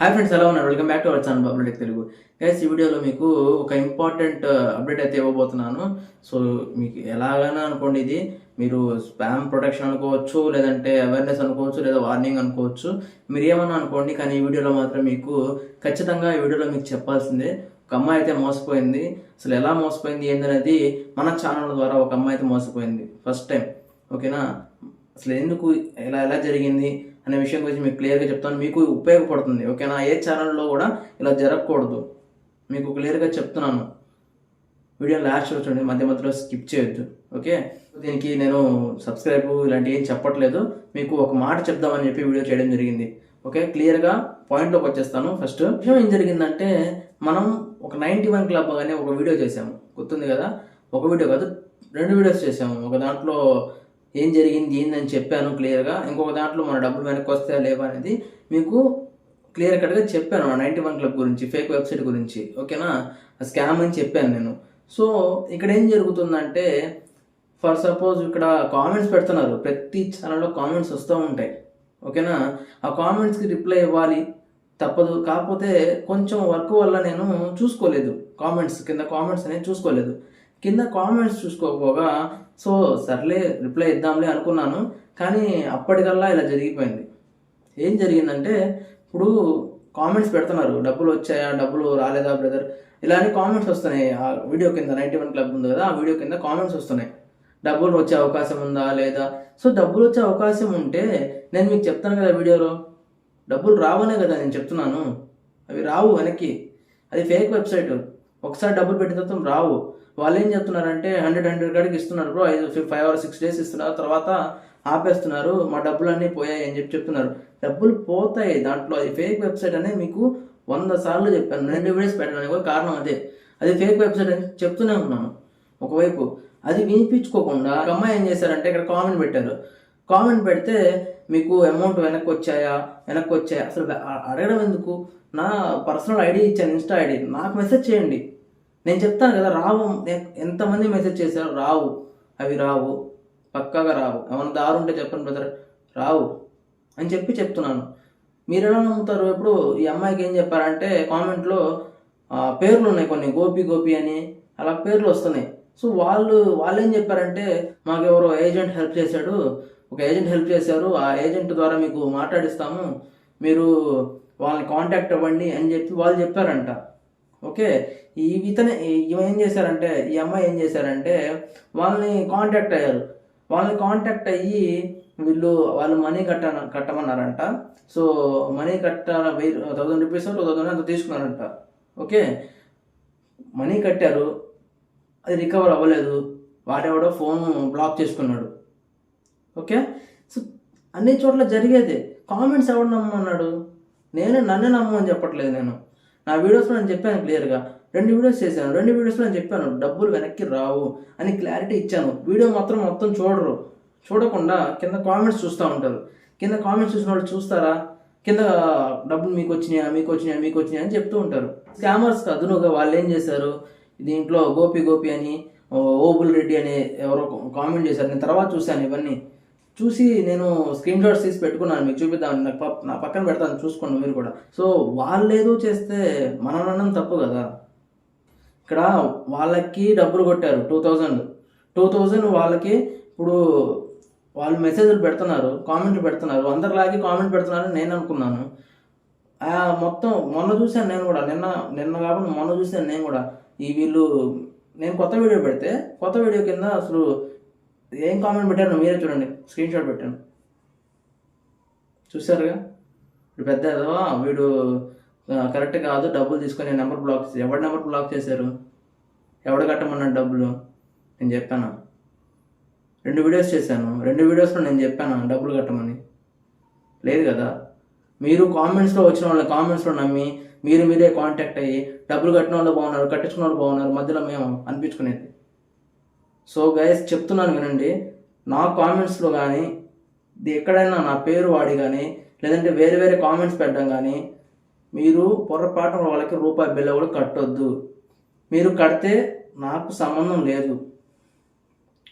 Hi friends ఎలా ఉన్నారు? Welcome back to our channel Bubble Telugu guys ఈ వీడియోలో మీకు ఒక ఇంపార్టెంట్ అప్డేట్ uh, అయితే ఇవ్వబోతున్నాను. సో మీకు ఎలాగైనా అనుకోండి ఇది మీరు స్పామ్ ప్రొటెక్షన్ అనుకోవచ్చు లేదంటే అవేర్నెస్ అనుకోవచ్చు లేదా వార్నింగ్ అనుకోవచ్చు. మీరు ఏమన్నా అనుకోండి కానీ ఈ వీడియోలో మాత్రం మీకు ఖచ్చితంగా ఈ వీడియోలో మీకు చెప్పాల్సిందే. ఒక అమ్మాయి అయితే మోసపోయింది. అసలు ఎలా మోసపోయింది ఏందనేది మన ఛానల్ ద్వారా ఒక అమ్మాయి అయితే మోసపోయింది. ఫస్ట్ టైం ఓకేనా అసలు ఎందుకు ఎలా ఎలా జరిగింది? అనే విషయం గురించి మీకు క్లియర్గా చెప్తాను. మీకు ఉపయోగపడుతుంది ఓకేనా ఏ ఛానల్లో కూడా ఇలా జరగకూడదు. మీకు క్లియర్గా చెప్తున్నాను. వీడియో లాస్ట్ చూడండి మధ్య మధ్యలో స్కిప్ చేయొద్దు ఓకే దీనికి నేను సబ్స్క్రైబ్ ఇలాంటి ఏం చెప్పట్లేదు. మీకు ఒక మాట చెప్దామని చెప్పి వీడియో చేయడం జరిగింది ఓకే క్లియర్గా పాయింట్లోకి వచ్చేస్తాను. ఫస్ట్ విషయం ఏం జరిగిందంటే మనం ఒక నైంటీ వన్ క్లబ్ అనే ఒక వీడియో చేసాము గుర్తుంది కదా? ఒక వీడియో కాదు రెండు వీడియోస్ చేసాము ఒక దాంట్లో ఏం జరిగింది ఏందని చెప్పాను క్లియర్గా. ఇంకొక దాంట్లో మన డబ్బులు వెనక్కి వస్తాయా లేవా అనేది మీకు క్లియర్ కట్గా చెప్పాను నైంటీ వన్ క్లబ్ గురించి ఫేక్ వెబ్సైట్ గురించి. ఓకేనా? స్కామ్ అని చెప్పాను నేను. సో ఇక్కడ ఏం జరుగుతుందంటే ఫర్ సపోజ్ ఇక్కడ కామెంట్స్ పెడుతున్నారు. ప్రతి ఛానల్లో కామెంట్స్ వస్తూ ఉంటాయి. ఓకేనా? ఆ కామెంట్స్కి రిప్లై ఇవ్వాలి. తప్పదు. కాకపోతే కొంచెం వర్క్ వల్ల నేను చూసుకోలేదు. కామెంట్స్ కింద కామెంట్స్ అనేది చూసుకోలేదు. కింద కామెంట్స్ చూసుకోకపోగా సో సర్లే రిప్లై ఇద్దాంలే అనుకున్నాను కానీ అప్పటికల్లా ఇలా జరిగిపోయింది. ఏం జరిగిందంటే ఇప్పుడు కామెంట్స్ పెడుతున్నారు డబ్బులు వచ్చాయా డబ్బులు రాలేదా బ్రదర్ ఇలా అని కామెంట్స్ వస్తున్నాయి. ఆ వీడియో కింద నైంటీ వన్ క్లబ్ ఉంది కదా ఆ వీడియో కింద కామెంట్స్ వస్తున్నాయి. డబ్బులు వచ్చే అవకాశం ఉందా లేదా? సో డబ్బులు వచ్చే అవకాశం ఉంటే నేను మీకు చెప్తాను కదా వీడియోలో. డబ్బులు రావనే కదా నేను చెప్తున్నాను. అవి రావు వెనక్కి. అది ఫేక్ వెబ్సైట్ ఒకసారి డబ్బులు పెట్టిన తర్వాత రావు. వాళ్ళు ఏం చెప్తున్నారంటే హండ్రెడ్ హండ్రెడ్ కాడికి ఇస్తున్నారు బ్రో. ఐదు ఫైవ్ ఆర్ సిక్స్ డేస్ ఇస్తున్నారు. తర్వాత ఆపేస్తున్నారు. మా డబ్బులు అన్నీ పోయాయి అని చెప్పి చెప్తున్నారు. డబ్బులు పోతాయి దాంట్లో. అది ఫేక్ వెబ్సైట్ అనేది మీకు వంద సార్లు చెప్పాను. రెండు వీడియోస్ పెట్టడానికి కూడా కారణం అదే. అది ఫేక్ వెబ్సైట్ అని చెప్తూనే ఉన్నాను. ఒకవైపు అది వినిపించుకోకుండా ఒక అమ్మాయి ఏం చేశారంటే ఇక్కడ కామెంట్ పెట్టారు. కామెంట్ పెడితే మీకు అమౌంట్ వెనక్కి వచ్చాయా? వెనక్కి వచ్చాయా? అసలు అడగడం ఎందుకు? నా పర్సనల్ ఐడి ఇచ్చాను ఇన్స్టా ఐడి. నాకు మెసేజ్ చేయండి. నేను చెప్తాను కదా రావు ఎంతమంది మెసేజ్ చేశారు రావు. అవి రావు. పక్కాగా రావు. ఏమైనా దారు ఉంటే చెప్పండి బ్రదర్ రావు. అని చెప్పి చెప్తున్నాను. మీరు ఎలా నమ్ముతారు? ఇప్పుడు ఈ అమ్మాయికి ఏం చెప్పారంటే కామెంట్లో పేర్లు ఉన్నాయి కొన్ని. గోపి గోపి అని. అలా పేర్లు వస్తున్నాయి. సో వాళ్ళు వాళ్ళు ఏం చెప్పారంటే మాకు ఏజెంట్ హెల్ప్ చేశాడు. ఒక ఏజెంట్ హెల్ప్ చేశారు. ఆ ఏజెంట్ ద్వారా మీకు మాట్లాడిస్తాము. మీరు వాళ్ళని కాంటాక్ట్ అవ్వండి అని చెప్పి వాళ్ళు చెప్పారంట. ఓకే? ఈ ఇతనే ఏం చేశారంటే ఈ అమ్మాయి ఏం చేశారంటే వాళ్ళని కాంటాక్ట్ అయ్యారు. వాళ్ళని కాంటాక్ట్ అయ్యి వీళ్ళు వాళ్ళు మనీ కట్ట కట్టమన్నారంట. సో మనీ కట్టాల వెయ్యి థౌసండ్ రూపీస్ టూ థౌసండ్ అంత తీసుకున్నారంట. ఓకే? మనీ కట్టారు. అది రికవర్ అవ్వలేదు. వాడెవడో ఫోన్ బ్లాక్ చేసుకున్నాడు. ఓకే? సో అన్ని చోట్ల జరిగేది. కామెంట్స్ ఎవడు నమ్మన్నాడు నేను నన్ను నమ్మని చెప్పట్లేదు నేను. నా వీడియోస్లో నేను చెప్పాను క్లియర్గా రెండు వీడియోస్ చేశాను. రెండు వీడియోస్లో నేను చెప్పాను డబ్బులు వెనక్కి రావు అని క్లారిటీ ఇచ్చాను. వీడియో మాత్రం మొత్తం చూడరు. చూడకుండా కింద కామెంట్స్ చూస్తూ ఉంటారు. కింద కామెంట్స్ చూసిన వాళ్ళు చూస్తారా? కింద డబ్బులు మీకు వచ్చినాయా మీకు వచ్చినాయా మీకు వచ్చినాయా అని చెప్తూ ఉంటారు. స్కామర్స్ అదునుగా వాళ్ళు ఏం చేశారు? దీంట్లో గోపి గోపి అని ఓబుల్ రెడ్డి అని ఎవరో కామెంట్ చేశారు. నేను తర్వాత చూశాను ఇవన్నీ. చూసి నేను స్క్రీన్ షాట్స్ తీసి పెట్టుకున్నాను మీకు చూపిద్దామని. నాకు నా పక్కన పెడతాను చూసుకోండి మీరు కూడా. సో వాళ్ళు ఏదో చేస్తే మనం అనడం తప్పు కదా. ఇక్కడ వాళ్ళకి డబ్బులు కొట్టారు టూ థౌజండ్. టూ థౌజండ్ వాళ్ళకి ఇప్పుడు వాళ్ళు మెసేజ్లు పెడుతున్నారు కామెంట్లు పెడుతున్నారు. అందరిలాగే కామెంట్ పెడుతున్నారని నేను అనుకున్నాను. మొత్తం మొన్న చూశాను నేను కూడా. నిన్న నిన్న కాకుండా మొన్న చూశాను నేను కూడా. ఈ వీళ్ళు నేను కొత్త వీడియో పెడితే కొత్త వీడియో కింద అసలు ఏం కామెంట్ పెట్టాను మీరే చూడండి. స్క్రీన్ షాట్ పెట్టాను. చూసారుగా ఇప్పుడు పెద్ద వీడు కరెక్ట్ కాదు డబ్బులు తీసుకొని నెంబర్ బ్లాక్ చేసి ఎవరి నెంబర్ బ్లాక్ చేశారు? ఎవడు కట్టమన్నాడు డబ్బులు? నేను చెప్పాను? రెండు వీడియోస్ చేశాను. రెండు వీడియోస్లో నేను చెప్పాను డబ్బులు కట్టమని? లేదు కదా? మీరు కామెంట్స్లో వచ్చిన వాళ్ళ కామెంట్స్లో నమ్మి మీరు మీరే కాంటాక్ట్ అయ్యి డబ్బులు కట్టిన వాళ్ళు బాగున్నారు కట్టించుకున్న వాళ్ళు బాగున్నారు మధ్యలో మేము అనిపించుకునేది. సో గైస్ చెప్తున్నాను వినండి. నా కామెంట్స్లో కానీ ఇది ఎక్కడైనా నా పేరు వాడి కానీ లేదంటే వేరే వేరే కామెంట్స్ పెట్టడం కానీ మీరు పొరపాటున వాళ్ళకి రూపాయి బిల్ల కూడా కట్టొద్దు. మీరు కడితే నాకు సంబంధం లేదు.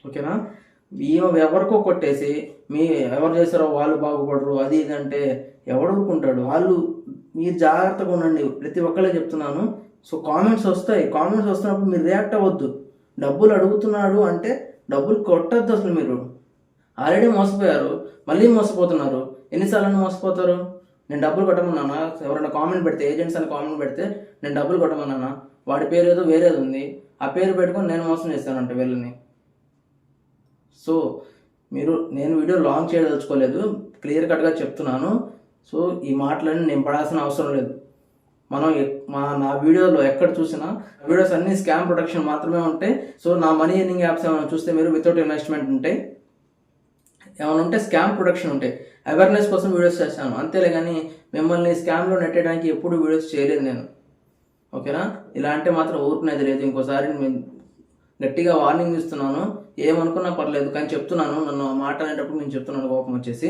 ఓకేనా? ఈమె ఎవరికో కొట్టేసి మీ ఎవరు చేశారో వాళ్ళు బాగుపడరు అది ఇది అంటే ఎవడు ఊరుకుంటాడు? వాళ్ళు మీరు జాగ్రత్తగా ఉండండి. ప్రతి ఒక్కళ్ళే చెప్తున్నాను. సో కామెంట్స్ వస్తాయి. కామెంట్స్ వస్తున్నప్పుడు మీరు రియాక్ట్ అవ్వద్దు. డబ్బులు అడుగుతున్నాడు అంటే డబ్బులు కొట్టద్దు అసలు మీరు. ఆల్రెడీ మోసపోయారు మళ్ళీ మోసపోతున్నారు. ఎన్నిసార్లు మోసపోతారు? నేను డబ్బులు కొట్టమన్నానా? ఎవరైనా కామెంట్ పెడితే ఏజెంట్స్ అని కామెంట్ పెడితే నేను డబ్బులు కొట్టమన్నానా? వాడి పేరు ఏదో వేరేది ఉంది. ఆ పేరు పెట్టుకొని నేను మోసం చేస్తానంట వీళ్ళని. సో మీరు నేను వీడియో లాంగ్ చేయదలుచుకోలేదు క్లియర్ కట్గా చెప్తున్నాను. సో ఈ మాటలన్నీ నేను పడాల్సిన అవసరం లేదు. మనం మా నా వీడియోలో ఎక్కడ చూసినా వీడియోస్ అన్ని స్కామ్ ప్రొటెక్షన్ మాత్రమే ఉంటాయి. సో నా మనీ ఎర్నింగ్ యాప్స్ ఏమైనా చూస్తే మీరు వితౌట్ ఇన్వెస్ట్మెంట్ ఉంటాయి ఏమైనా ఉంటే స్కామ్ ప్రొటెక్షన్ ఉంటాయి. అవేర్నెస్ కోసం వీడియోస్ చేస్తాను అంతేలే కానీ మిమ్మల్ని స్కామ్లో నెట్టేయడానికి ఎప్పుడు వీడియోస్ చేయలేదు నేను. ఓకేనా? ఇలా అంటే మాత్రం ఊరుకునేది లేదు ఇంకోసారి గట్టిగా వార్నింగ్ ఇస్తున్నాను. ఏమనుకున్నా పర్లేదు. కానీ చెప్తున్నాను. నన్ను మాట్లాడేటప్పుడు నేను చెప్తున్నాను కోపం వచ్చేసి.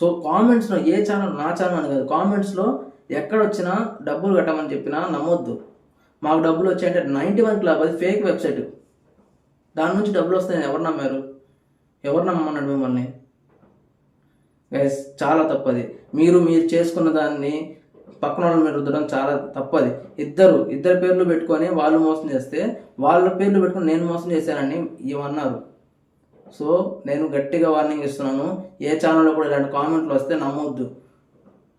సో కామెంట్స్లో ఏ ఛానల్ నా ఛానల్ అని కాదు. కామెంట్స్లో ఎక్కడ వచ్చినా డబ్బులు కట్టమని చెప్పినా నమ్మొద్దు. మాకు డబ్బులు వచ్చాయంటే నైంటీ వన్ క్లబ్ అది ఫేక్ వెబ్సైట్. దాని నుంచి డబ్బులు వస్తాయని ఎవరు నమ్మారు? ఎవరు నమ్మన్నాడు మిమ్మల్ని? గైస్ చాలా తప్పది. మీరు మీరు చేసుకున్న దాన్ని పక్కన వాళ్ళ మీద రుద్దడం చాలా తప్పది. ఇద్దరు ఇద్దరు పేర్లు పెట్టుకొని వాళ్ళు మోసం చేస్తే వాళ్ళ పేర్లు పెట్టుకొని నేను మోసం చేశానని ఇవన్నారు సో నేను గట్టిగా వార్నింగ్ ఇస్తున్నాను. ఏ ఛానల్లో కూడా ఇలాంటి కామెంట్లు వస్తే నమ్మొద్దు.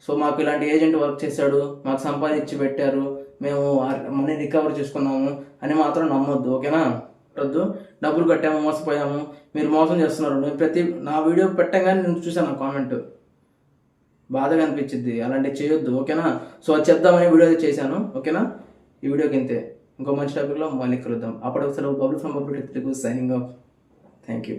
సో మాకు ఇలాంటి ఏజెంట్ వర్క్ చేశాడు మాకు సంపాదించి పెట్టారు మేము మనీ రికవర్ చేసుకున్నాము అని మాత్రం నమ్మొద్దు ఓకేనా వద్దు డబ్బులు కట్టాము మోసపోయాము మీరు మోసం చేస్తున్నారు. నేను ప్రతి నా వీడియో పెట్టగానే నేను చూశాను కామెంట్ బాధగా అనిపించింది అలాంటివి చేయొద్దు ఓకేనా సో అది చెప్దామని వీడియో చేశాను ఓకేనా ఈ వీడియోకి ఇంతే. ఇంకో మంచి టాపిక్లో మళ్ళీ కలుద్దాం. అప్పటికి సెలవు Bubble from Bubble signing off thank you